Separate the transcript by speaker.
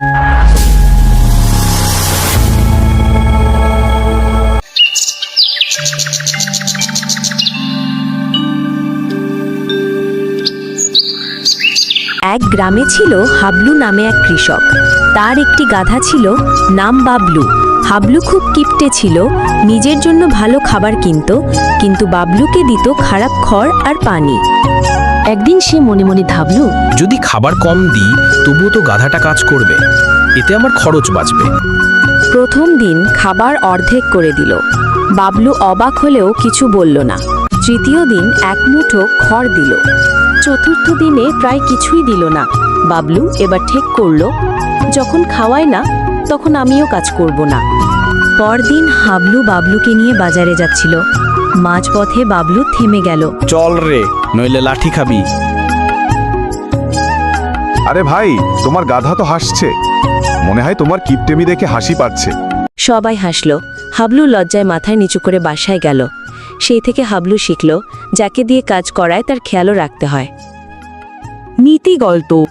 Speaker 1: এক গ্রামে ছিল হাবলু নামে এক কৃষক। তার একটি গাধা ছিল নাম বাবলু। হাবলু খুব কিপটে ছিল, নিজের জন্য ভালো খাবার কিনত, কিন্তু বাবলুকে দিত খারাপ খড় আর পানি। একদিন সে মনে মনে ভাবল
Speaker 2: যদি খাবার কম দিই তবুও তো গাধাটা কাজ করবে। এতে আমার খরচ বাঁচবে।
Speaker 1: প্রথম দিন খাবার অর্ধেক করে দিল। বাবলু অবাক হলেও কিছু বলল না। তৃতীয় দিন এক মুঠো খড় দিল। চতুর্থ দিনে প্রায় কিছুই দিল না। বাবলু এবার ঠিক করল যখন খাওয়ায় না তখন আমিও কাজ করব না। পরদিন হাবলু বাবলুকে নিয়ে বাজারে যাচ্ছিল। মাঝপথে বাবলু থেমে গেল।
Speaker 2: চল রে নইলে লাঠি খাবি।
Speaker 3: আরে ভাই তোমার গাধা তো হাসছে। মনে হয় তোমার কিপটেমি দেখে হাসি পাচ্ছে।
Speaker 1: সবাই হাসল। হাবলু লজ্জায় মাথায় নিচু করে বাসায় গেল। সেই থেকে হাবলু শিখল যাকে দিয়ে কাজ করায় তার খেয়ালও রাখতে হয়। নীতি গল্প।